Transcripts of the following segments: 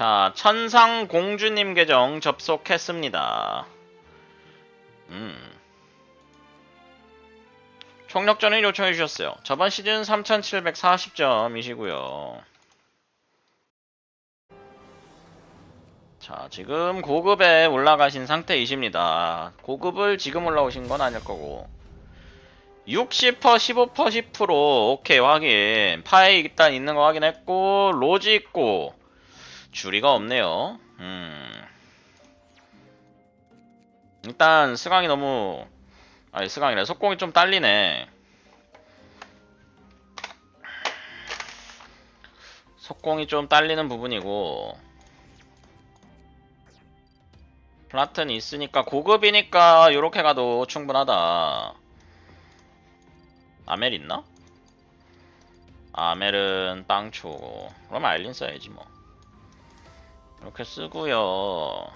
자, 천상공주님 계정 접속했습니다. 음. 총력전을 요청해 주셨어요. 저번 시즌 3740점이시고요. 자, 지금 고급에 올라가신 상태이십니다. 고급을 지금 올라오신 건 아닐 거고. 60%, 15%, 10% 오케이 확인. 파이 일단 있는 거 확인했고 로지 있고 줄이가 없네요. 음. 일단 스강이 너무 아니 스강이래 속공이 좀 딸리네. 속공이 좀 딸리는 부분이고 플라튼이 있으니까 고급이니까 요렇게 가도 충분하다. 아멜 있나? 아멜은 빵초. 그럼 알린 써야지 뭐. 이렇게 쓰고요.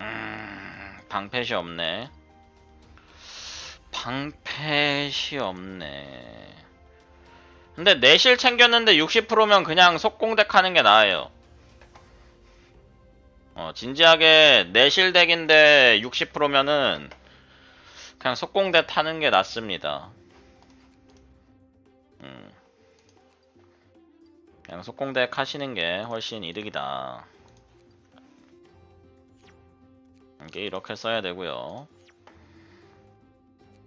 음, 방패시 없네. 방패시 없네. 근데 내실 챙겼는데 60%면 그냥 속공덱 하는 게 나아요. 어, 진지하게 내실 덱인데 60%면은 그냥 속공대 타는 게 낫습니다. 그냥 속공대 하시는 게 훨씬 이득이다. 이게 이렇게 써야 되고요.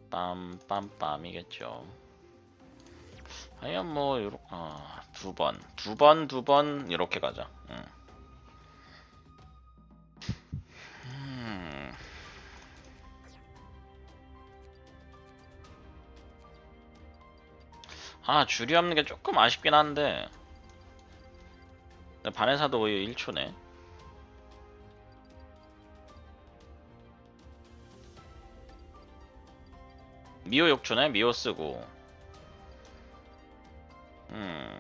빰빰빰이겠죠. 하여간 뭐 요렇 아, 두 번, 두 번, 두 번 이렇게 가자. 음. 음. 아 줄이 없는 게 조금 아쉽긴 한데 반에사도 오히려 1초네. 미호 6초네. 미호 쓰고. 음.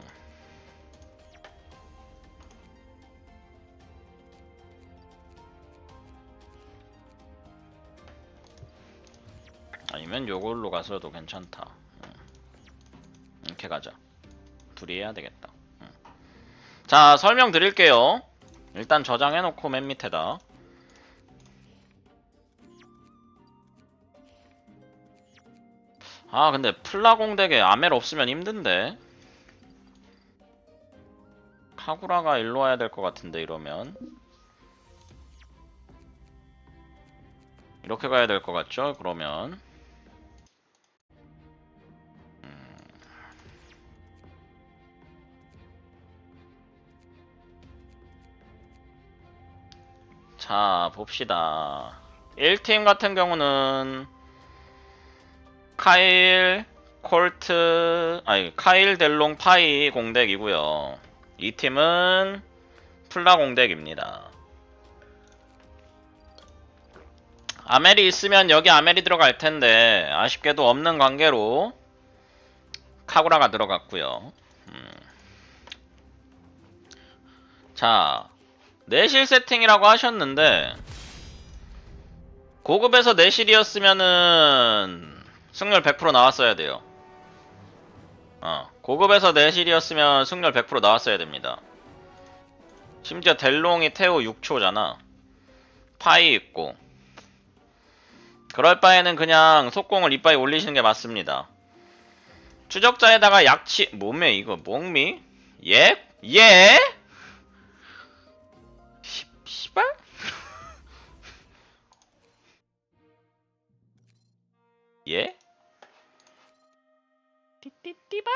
아니면 요걸로 가서도 괜찮다. 이렇게 가자. 둘이 해야 되겠다. 음. 자, 설명 드릴게요. 일단 저장해놓고 맨 밑에다. 아, 근데 플라공덱에 아멜 없으면 힘든데. 카구라가 일로 와야 될 것 같은데, 이러면. 이렇게 가야 될 것 같죠? 그러면. 자, 봅시다. 1팀 같은 경우는 카일, 콜트, 아니, 카일, 델롱, 파이 공덱이고요. 2팀은 플라 공덱입니다. 아멜이 있으면 여기 아멜이 들어갈 텐데 아쉽게도 없는 관계로 카구라가 들어갔고요. 음. 자, 내실 세팅이라고 하셨는데 고급에서 내실이었으면은 승률 100% 나왔어야 돼요. 어, 고급에서 내실이었으면 승률 100% 나왔어야 됩니다. 심지어 델롱이 태오 6초잖아. 파이 있고. 그럴 바에는 그냥 속공을 이빠이 올리시는 게 맞습니다. 추적자에다가 약치 몸에 이거 목미? 예? 예? 예? 띠띠띠발?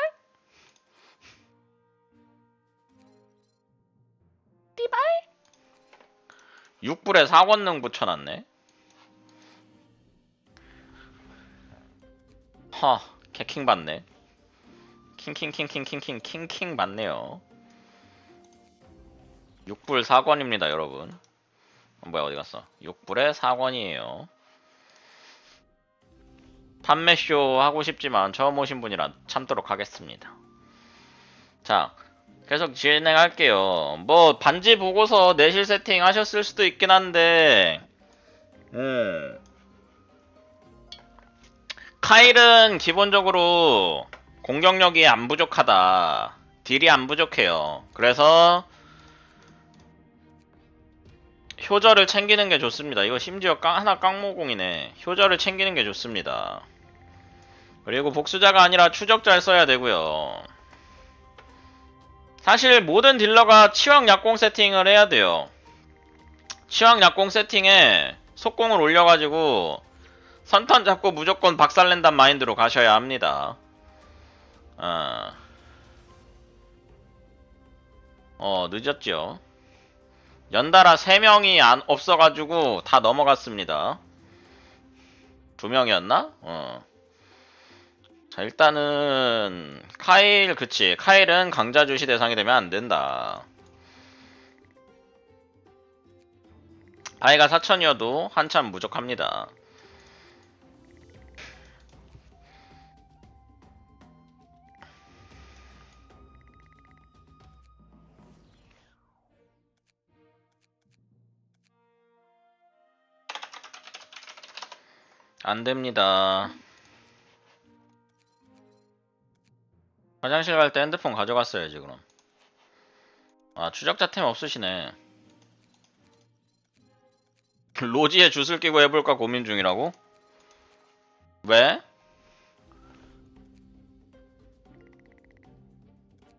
띠발? 6불에 사권능 붙여놨네. 허, 캐킹 받네. 킹킹킹킹킹킹 킹킹 받네요. 6불 4권입니다, 여러분. 어, 뭐야, 어디 갔어? 6불에 4권이에요. 판매쇼 하고 싶지만 처음 오신 분이라 참도록 하겠습니다. 자, 계속 진행할게요. 뭐, 반지 보고서 내실 세팅 하셨을 수도 있긴 한데, 음. 카일은 기본적으로 공격력이 안 부족하다. 딜이 안 부족해요. 그래서 효저를 챙기는 게 좋습니다. 이거 심지어 깡, 하나 깡모공이네. 효저를 챙기는 게 좋습니다. 그리고 복수자가 아니라 추적자를 써야 되고요. 사실 모든 딜러가 치왕 약공 세팅을 해야 돼요. 치왕 약공 세팅에 속공을 올려가지고 선턴 잡고 무조건 박살낸단 마인드로 가셔야 합니다. 어, 어 늦었죠. 연달아 3명이 안, 없어가지고 다 넘어갔습니다. 2명이었나? 어. 자, 일단은, 카일, 그치. 카일은 강자 주시 대상이 되면 안 된다. 바이가 4천이어도 한참 부족합니다. 안 됩니다. 화장실 갈 때 핸드폰 가져갔어야지, 그럼. 아, 추적자 템 없으시네. 로지에 줄 끼고 해볼까 고민 중이라고? 왜?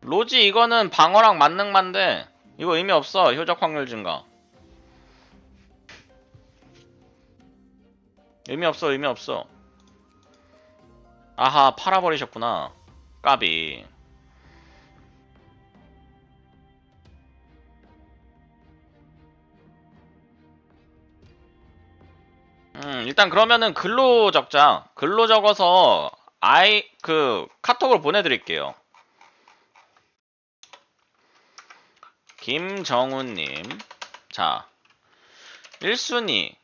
로지 이거는 방어랑 만능만데 이거 의미 없어 효적 확률 증가 의미 없어 의미 없어 아하 팔아버리셨구나 까비. 음 일단 그러면은 글로 적자. 글로 적어서 아이 그 카톡으로 보내드릴게요. 김정훈님. 자 1순위.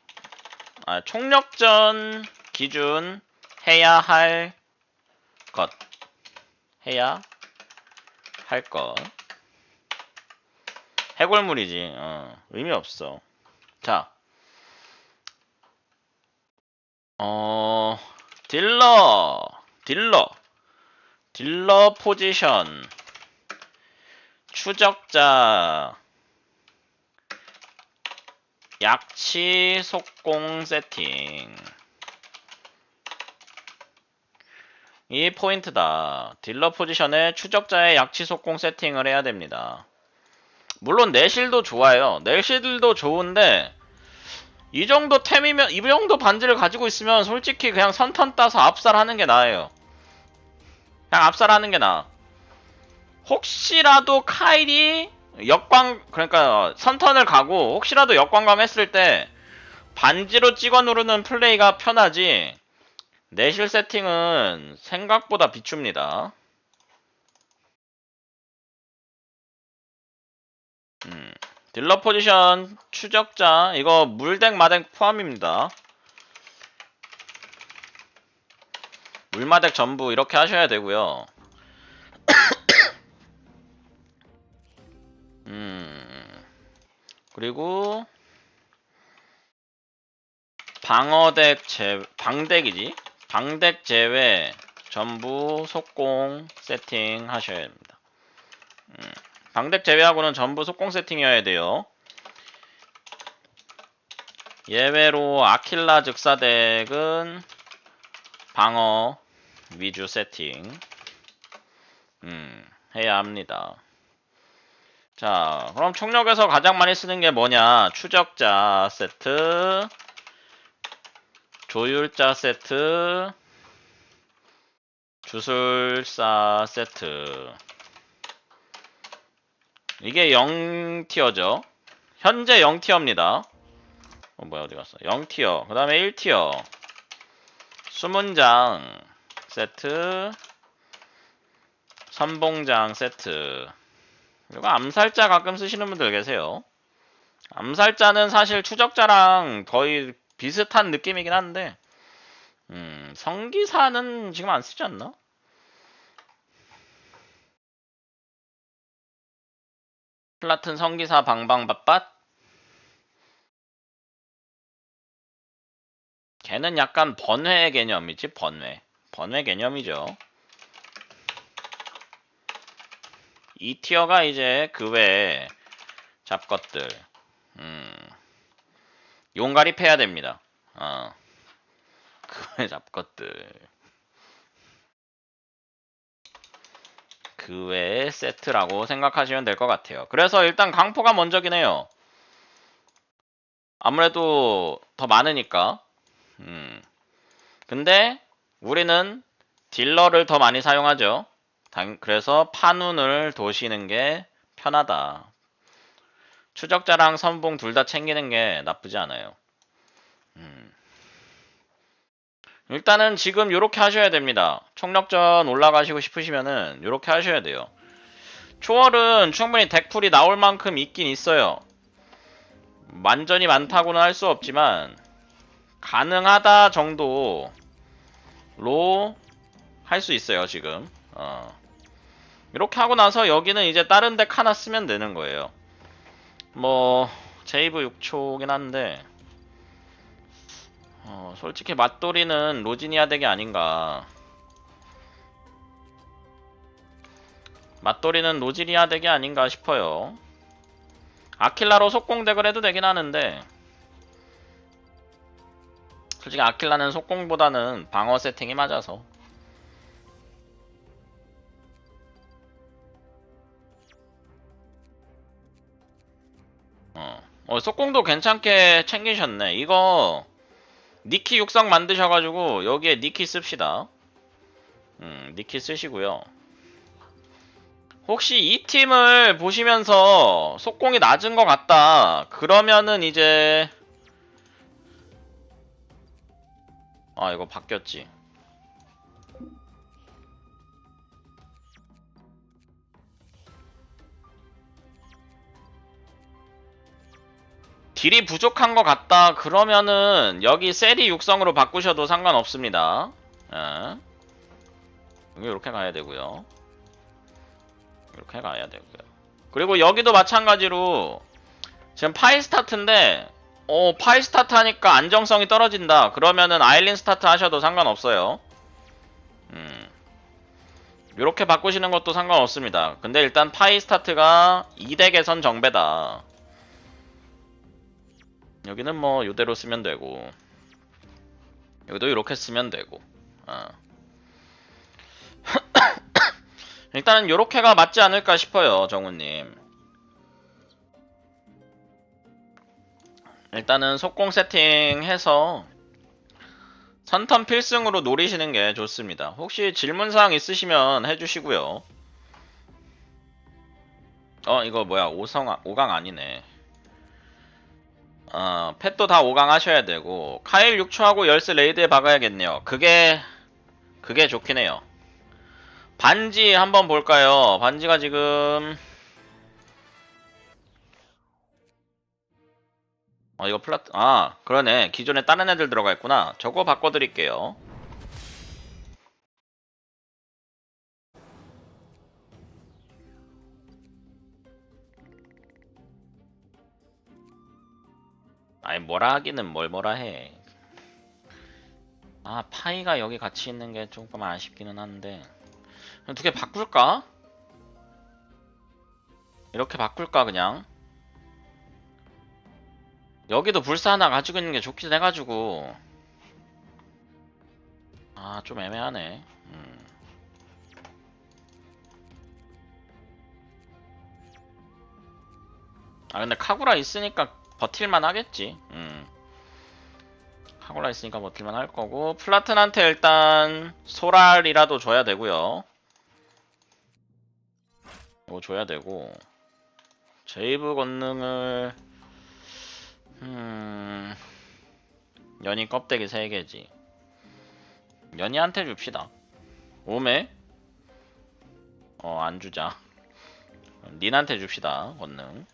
아, 총력전 기준 해야 할 것. 해야 할 것. 해골물이지. 어, 의미 없어. 자. 어, 딜러. 딜러. 딜러 포지션. 추적자. 약치 속공 세팅 이 포인트다. 딜러 포지션에 추적자의 약치 속공 세팅을 해야 됩니다. 물론 내실도 좋아요. 내실도 좋은데 이 정도 템이면 이 정도 반지를 가지고 있으면 솔직히 그냥 선턴 따서 압살하는 게 나아요. 그냥 압살하는 게 나아. 혹시라도 카일이 역광 그러니까 선턴을 가고 혹시라도 역광감 했을 때 반지로 찍어 누르는 플레이가 편하지 내실 세팅은 생각보다 비춥니다. 음, 딜러 포지션 추적자 이거 물덱 마덱 포함입니다. 물마덱 전부 이렇게 하셔야 되고요. 음. 그리고 방어덱 제 방덱이지. 방덱 제외 전부 속공 세팅 하셔야 됩니다. 음. 방덱 제외하고는 전부 속공 세팅이어야 돼요. 예외로 아킬라 즉사덱은 방어 위주 세팅 음, 해야 합니다. 자, 그럼 총력에서 가장 많이 쓰는 게 뭐냐? 추적자 세트, 조율자 세트, 주술사 세트. 이게 0티어죠. 현재 0티어입니다. 어, 뭐야, 어디 갔어? 0티어. 그 다음에 1티어. 수문장 세트, 선봉장 세트. 그리고 암살자 가끔 쓰시는 분들 계세요. 암살자는 사실 추적자랑 거의 비슷한 느낌이긴 한데, 음, 성기사는 지금 안 쓰지 않나? 플라튼 성기사 방방밥밭? 걔는 약간 번외 개념이지, 번외. 번외 개념이죠. 이 티어가 이제 그 외에 잡것들. 음. 용가리 패야 됩니다. 어. 그 외에 잡것들. 그 외에 세트라고 생각하시면 될 것 같아요. 그래서 일단 강포가 먼저긴 해요. 아무래도 더 많으니까. 음. 근데 우리는 딜러를 더 많이 사용하죠. 당- 그래서 판운을 도시는 게 편하다. 추적자랑 선봉 둘 다 챙기는 게 나쁘지 않아요. 음. 일단은 지금 이렇게 하셔야 됩니다. 총력전 올라가시고 싶으시면은 이렇게 하셔야 돼요. 초월은 충분히 덱풀이 나올 만큼 있긴 있어요. 완전히 많다고는 할 수 없지만 가능하다 정도로 할 수 있어요 지금. 어. 이렇게 하고 나서 여기는 이제 다른 덱 하나 쓰면 되는 거예요. 뭐 제이브 6초긴 한데 어, 솔직히 맛돌이는 로지니아 덱이 아닌가. 맛돌이는 로지니아 덱이 아닌가 싶어요. 아킬라로 속공덱을 해도 되긴 하는데 솔직히 아킬라는 속공보다는 방어 세팅이 맞아서 어, 어 속공도 괜찮게 챙기셨네 이거 니키 육성 만드셔가지고 여기에 니키 씁시다 음 니키 쓰시고요 혹시 이 팀을 보시면서 속공이 낮은 것 같다. 그러면은 이제 아 이거 바뀌었지. 딜이 부족한 것 같다. 그러면은 여기 셀이 육성으로 바꾸셔도 상관없습니다. 예. 이렇게 가야 되고요. 이렇게 가야 되고요. 그리고 여기도 마찬가지로 지금 파이 스타트인데 어 파이 스타트 하니까 안정성이 떨어진다. 그러면은 아일린 스타트 하셔도 상관없어요. 음. 이렇게 바꾸시는 것도 상관없습니다. 근데 일단 파이 스타트가 2덱에선 정배다. 여기는 뭐 이대로 쓰면 되고 여기도 이렇게 쓰면 되고 어. 일단은 요렇게가 맞지 않을까 싶어요, 정우님. 일단은 속공 세팅해서 선턴 필승으로 노리시는 게 좋습니다. 혹시 질문사항 있으시면 해주시고요. 어, 이거 뭐야, 5성, 5강 아니네. 어, 펫도 다 5강 하셔야 되고, 카일 6초하고 열쇠 레이드에 박아야겠네요. 그게, 그게 좋긴 해요. 반지 한번 볼까요? 반지가 지금 어 이거 플라트 아 그러네 기존에 다른 애들 들어가 있구나 저거 바꿔드릴게요 아니 뭐라 하기는 뭘 뭐라 해 아, 파이가 여기 같이 있는 게 조금 아쉽기는 한데. 두 개 바꿀까? 이렇게 바꿀까 그냥 여기도 불사 하나 가지고 있는 게 좋긴 해가지고 아 좀 애매하네 음. 아 근데 카구라 있으니까 버틸만 하겠지. 음. 카구라 있으니까 버틸만 할 거고. 플라튼한테 일단 소랄이라도 줘야 되고요. 이거 줘야 되고. 제이브 권능을 음 연이 껍데기 3개지. 연이한테 줍시다. 오메? 어 안주자. 닌한테 줍시다 권능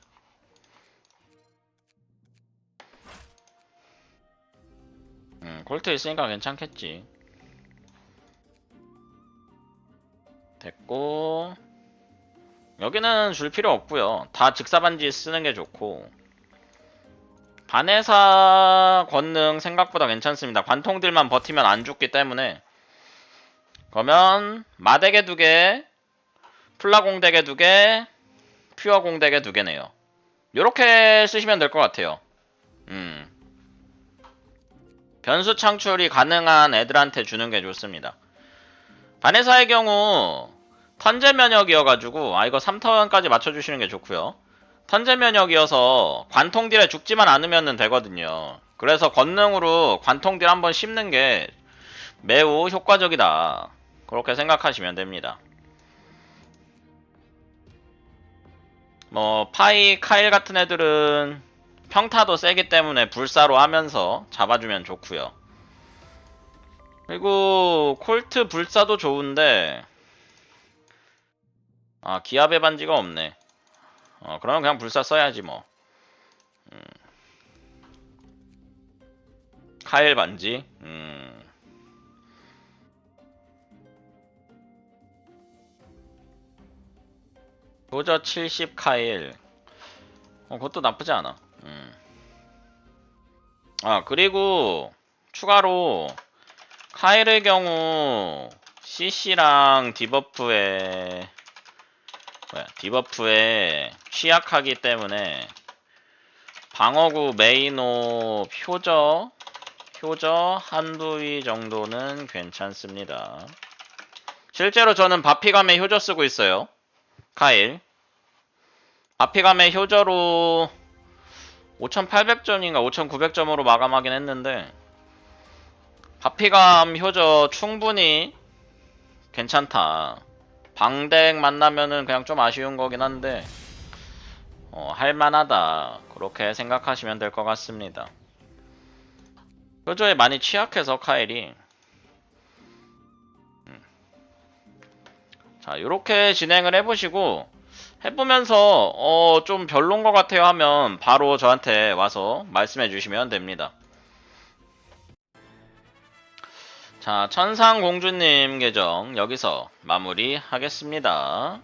음 콜트 있으니까 괜찮겠지 됐고 여기는 줄 필요 없고요. 다 직사반지 쓰는 게 좋고 반해사 권능 생각보다 괜찮습니다. 관통들만 버티면 안 죽기 때문에 그러면 마덱에 두 개, 플라 공대계 두 개, 퓨어 공대계 두 개네요. 요렇게 쓰시면 될 것 같아요. 음. 변수 창출이 가능한 애들한테 주는 게 좋습니다. 바네사의 경우 턴제 면역이어가지고 아 이거 3타원까지 맞춰주시는 게 좋고요. 턴제 면역이어서 관통 딜에 죽지만 않으면 되거든요. 그래서 권능으로 관통 딜 한번 씹는 게 매우 효과적이다. 그렇게 생각하시면 됩니다. 뭐 파이, 카일 같은 애들은 평타도 세기 때문에 불사로 하면서 잡아주면 좋고요. 그리고 콜트 불사도 좋은데 아 기압의 반지가 없네. 어 그러면 그냥 불사 써야지 뭐. 음. 카일 반지. 음. 도저 70 카일. 어, 그것도 나쁘지 않아. 음. 아, 그리고 추가로 카일의 경우 CC랑 디버프에 뭐야, 디버프에 취약하기 때문에 방어구 메이노 효저 효저 한두 위 정도는 괜찮습니다. 실제로 저는 바피감에 효저 쓰고 있어요. 카일. 바피감의 효저로 5800점인가 5900점으로 마감하긴 했는데 바피감 효저 충분히 괜찮다. 방덱 만나면은 그냥 좀 아쉬운 거긴 한데 어, 할만하다. 그렇게 생각하시면 될 것 같습니다. 효저에 많이 취약해서 카일이 음. 자 이렇게 진행을 해보시고 해보면서 어, 좀 별론 것 같아요 하면 바로 저한테 와서 말씀해 주시면 됩니다. 자 천상공주님 계정 여기서 마무리 하겠습니다.